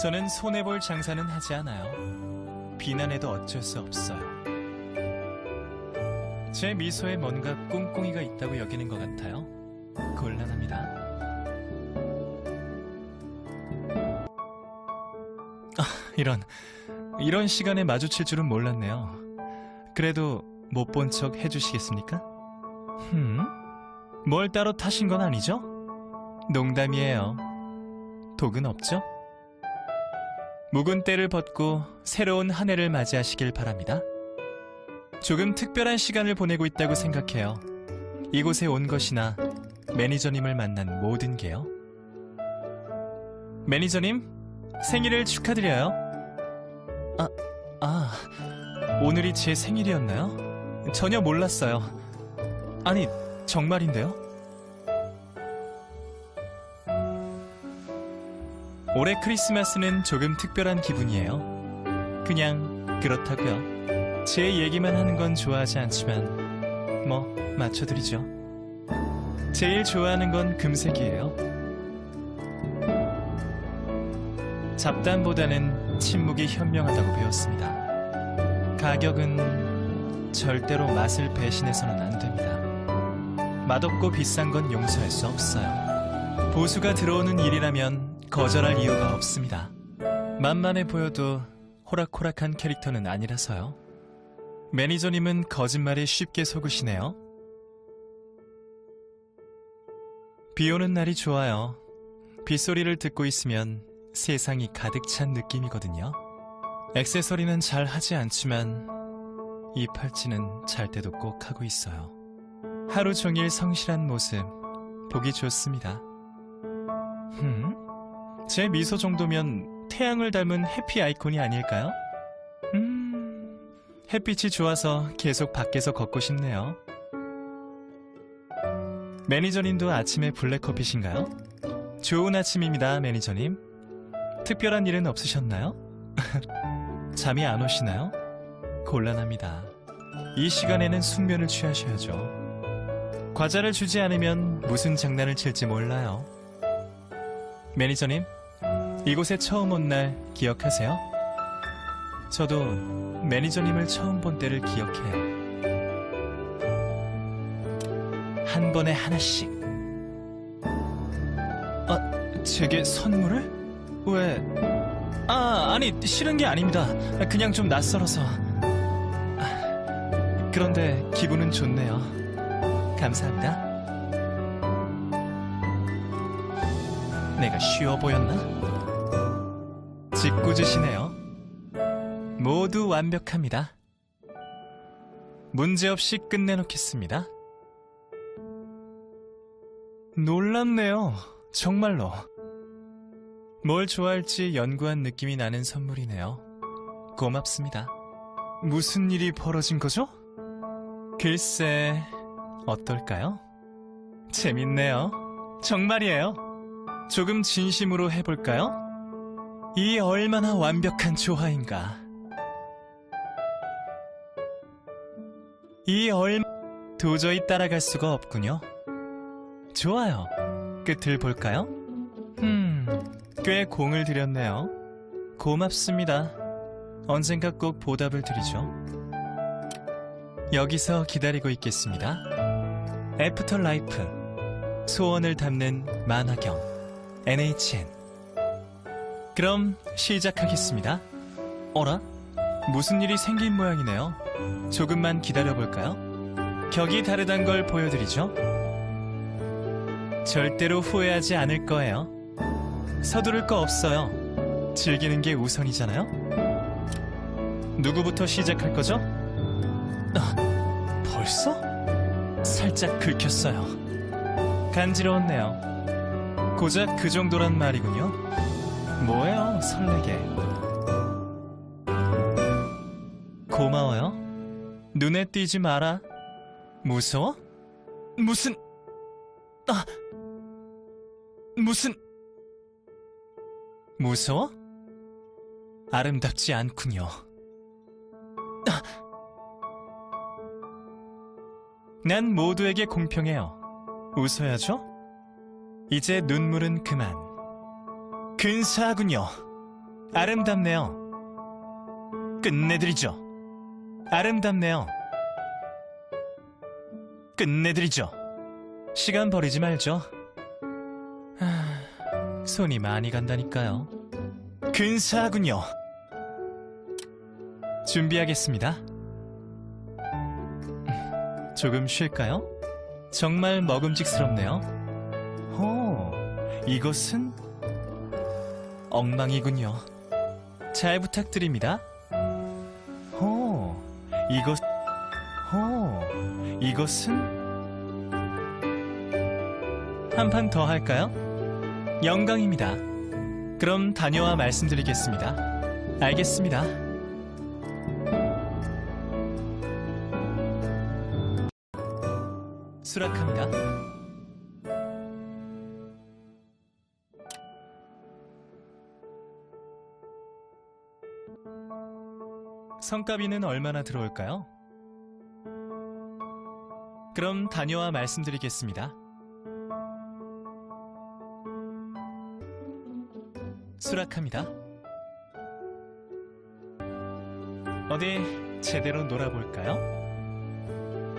저는 손해볼 장사는 하지 않아요. 비난해도 어쩔 수 없어요. 제 미소에 뭔가 꿍꿍이가 있다고 여기는 것 같아요. 곤란합니다. 아, 이런. 이런 시간에 마주칠 줄은 몰랐네요. 그래도 못 본 척 해주시겠습니까? 흠? 뭘 따로 타신 건 아니죠? 농담이에요. 독은 없죠? 묵은 때를 벗고 새로운 한 해를 맞이하시길 바랍니다. 조금 특별한 시간을 보내고 있다고 생각해요. 이곳에 온 것이나 매니저님을 만난 모든 게요. 매니저님, 생일을 축하드려요. 아, 아, 오늘이 제 생일이었나요? 전혀 몰랐어요. 아니, 정말인데요? 올해 크리스마스는 조금 특별한 기분이에요. 그냥 그렇다고요. 제 얘기만 하는 건 좋아하지 않지만 뭐 맞춰드리죠. 제일 좋아하는 건 금색이에요. 잡담보다는 침묵이 현명하다고 배웠습니다. 가격은 절대로 맛을 배신해서는 안 됩니다. 맛없고 비싼 건 용서할 수 없어요. 보수가 들어오는 일이라면 거절할 이유가 없습니다. 만만해 보여도 호락호락한 캐릭터는 아니라서요. 매니저님은 거짓말에 쉽게 속으시네요. 비 오는 날이 좋아요. 빗소리를 듣고 있으면 세상이 가득 찬 느낌이거든요. 액세서리는 잘 하지 않지만 이 팔찌는 잘 때도 꼭 하고 있어요. 하루 종일 성실한 모습 보기 좋습니다. 흠? 제 미소 정도면 태양을 닮은 해피 아이콘이 아닐까요? 음, 햇빛이 좋아서 계속 밖에서 걷고 싶네요. 매니저님도 아침에 블랙커피신가요? 좋은 아침입니다, 매니저님. 특별한 일은 없으셨나요? 잠이 안 오시나요? 곤란합니다. 이 시간에는 숙면을 취하셔야죠. 과자를 주지 않으면 무슨 장난을 칠지 몰라요. 매니저님, 이곳에 처음 온 날 기억하세요? 저도 매니저님을 처음 본 때를 기억해요. 한 번에 하나씩. 아, 제게 선물을? 왜? 아, 아니, 싫은 게 아닙니다. 그냥 좀 낯설어서. 아, 그런데 기분은 좋네요. 감사합니다. 내가 쉬워 보였나? 짓궂으시네요. 모두 완벽합니다. 문제없이 끝내놓겠습니다. 놀랍네요. 정말로. 뭘 좋아할지 연구한 느낌이 나는 선물이네요. 고맙습니다. 무슨 일이 벌어진 거죠? 글쎄, 어떨까요? 재밌네요. 정말이에요. 조금 진심으로 해볼까요? 이 얼마나 완벽한 조화인가. 이 얼, 도저히 따라갈 수가 없군요. 좋아요. 끝을 볼까요? 음, 꽤 공을 들였네요. 고맙습니다. 언젠가 꼭 보답을 드리죠. 여기서 기다리고 있겠습니다. 애프터 라이프. 소원을 담는 만화경. NHN. 그럼 시작하겠습니다. 어라? 무슨 일이 생긴 모양이네요. 조금만 기다려볼까요? 격이 다르단 걸 보여드리죠. 절대로 후회하지 않을 거예요. 서두를 거 없어요. 즐기는 게 우선이잖아요. 누구부터 시작할 거죠? 아, 벌써? 살짝 긁혔어요. 간지러웠네요. 고작 그 정도란 말이군요. 뭐예요, 설레게. 고마워요. 눈에 띄지 마라. 무서워? 무슨... 아... 무슨... 무서워? 아름답지 않군요. 아! 난 모두에게 공평해요. 웃어야죠? 이제 눈물은 그만. 근사하군요. 아름답네요. 끝내드리죠. 아름답네요. 끝내드리죠. 시간 버리지 말죠. 하, 손이 많이 간다니까요. 근사하군요. 준비하겠습니다. 조금 쉴까요? 정말 먹음직스럽네요. 호, 이것은 엉망이군요. 잘 부탁드립니다. 호, 이것, 호, 이것은 한 판 더 할까요? 영광입니다. 그럼 다녀와 말씀드리겠습니다. 알겠습니다. 수락합니다. 성가비는 얼마나 들어올까요? 그럼 다녀와 말씀드리겠습니다. 수락합니다. 어디 제대로 놀아볼까요?